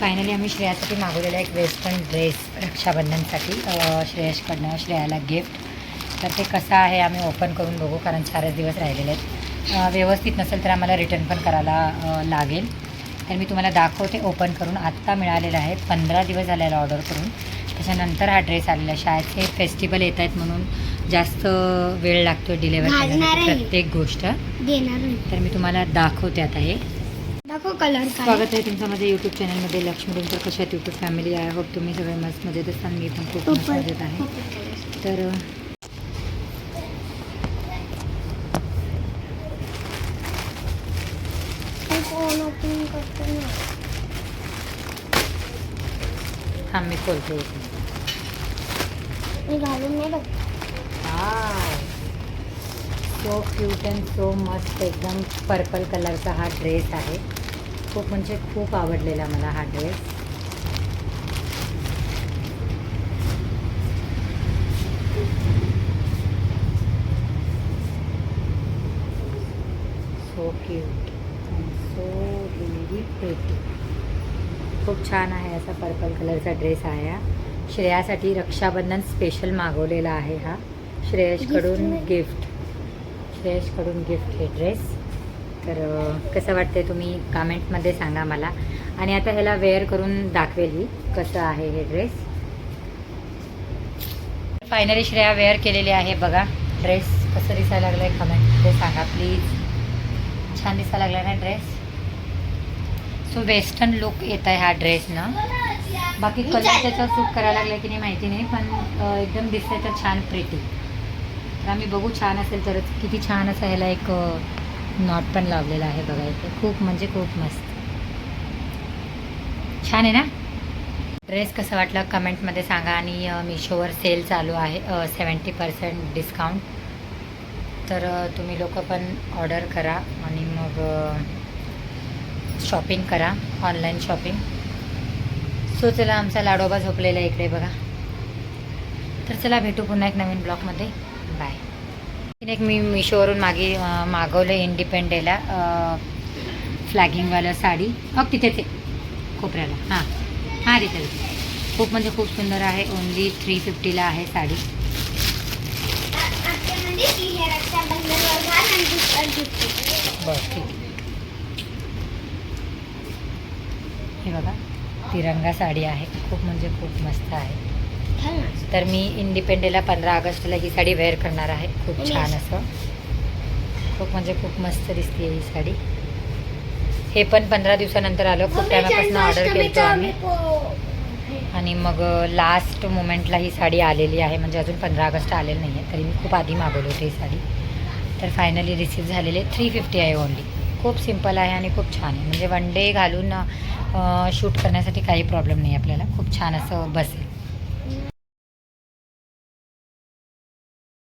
Finally आम्ही श्रेयासाठी मागवलेला एक वेस्टर्न ड्रेस रक्षाबंधनसाठी श्रेयसकडनं श्रेयाला गिफ्ट तर ते कसं आहे आम्ही ओपन करून बघू कारण चारच दिवस राहिलेले आहेत. व्यवस्थित नसेल तर आम्हाला रिटर्न पण करायला लागेल. तर मी तुम्हाला दाखवते ओपन करून. आत्ता मिळालेलं आहे पंधरा दिवस झालेला ऑर्डर करून. त्याच्यानंतर हा ड्रेस आलेला आहे. शाळेचे फेस्टिवल येत आहेत म्हणून जास्त वेळ लागतो डिलेवर. प्रत्येक गोष्ट. तर मी तुम्हाला दाखवते आता हे. दाखव कलर काय. स्वागत आहे तुमचं माझ्या यूट्यूब चॅनलमध्ये लक्ष्मी तुमचं कशा यूट्यूब फॅमिली आहे? होप तुम्ही सगळे मस्त मजेत असाल. मी पण खूप मस्त मजेत आहे. तर. थांब मी खोलते. घालून नाही बघ सो क्यूट अँड सो मस्त एकदम पर्पल कलरचा हा ड्रेस आहे. खूप म्हणजे खूप आवडलेला मला हा dress so cute so very pretty खूप छान आहे असा पर्पल कलरचा ड्रेस आहे हा श्रेयासाठी रक्षाबंधन स्पेशल मागवलेला आहे हा. श्रेयसकडून गिफ्ट श्रेयसकडून गिफ्ट हे ड्रेस. तर कसं वाटते तुम्ही कमेंटमध्ये सांगा मला. आणि आता ह्याला वेअर करून दाखवेल ही कसं आहे हे ड्रेस. फायनली श्रेया वेअर केलेली आहे बघा. ड्रेस कसं दिसायला लागलं आहे कमेंटमध्ये सांगा प्लीज. छान दिसायला लागला ना ड्रेस. सो वेस्टर्न लुक येत आहे हा ड्रेस ना. बाकी कलर त्याचा सूट करायला लागला की नाही माहिती नाही पण एकदम दिसतंय तर छान प्रिटी तर आम्ही बघू छान असेल तरच. किती छान असं ह्याला एक नॉट पण लावलेला आहे बघा इथे. खूप म्हणजे खूप मस्त. छान आहे ना? ड्रेस कसं वाटलं कमेंटमध्ये सांगा आणि मिशोवर सेल चालू आहे सेवन्टी पर्सेंट डिस्काउंट. तर तुम्ही लोक पण ऑर्डर करा आणि मग शॉपिंग करा ऑनलाईन शॉपिंग. सो चला आमचा लाडोबा झोपलेला आहे इकडे बघा. तर चला भेटू पुन्हा एक नवीन ब्लॉगमध्ये. बाय. एक मी मिशोवरून मागे मागवलं इंडिपेंडेला फ्लॅगिंगवालं साडी. अग तिथेच ते कोपऱ्याला. हां. हां तिथे. चालेल खूप म्हणजे खूप सुंदर आहे. ओनली थ्री फिफ्टीला आहे साडी. हे बरं ठीक हे बघा तिरंगा साडी आहे. खूप म्हणजे खूप मस्त आहे. तर मी इंडिपेंडेला पंधरा ऑगस्टला ही साडी वेअर करणार आहे. खूप आणि छान असं. खूप म्हणजे खूप मस्त दिसते ही साडी. हे पण पंधरा दिवसानंतर आलं. खूप टायमापासून ऑर्डर केलं आम्ही. आणि मग लास्ट मोमेंटला ही साडी आलेली आहे. म्हणजे अजून पंधरा ऑगस्ट आलेलं नाही आहे तरी मी खूप आधी मागवली होती ही साडी. तर फायनली रिसीव झालेली थ्री फिफ्टी आहे ओनली खूप सिंपल आहे आणि खूप छान आहे. म्हणजे वन डे घालून शूट करण्यासाठी काही प्रॉब्लेम नाही आपल्याला. खूप छान असं बसेल.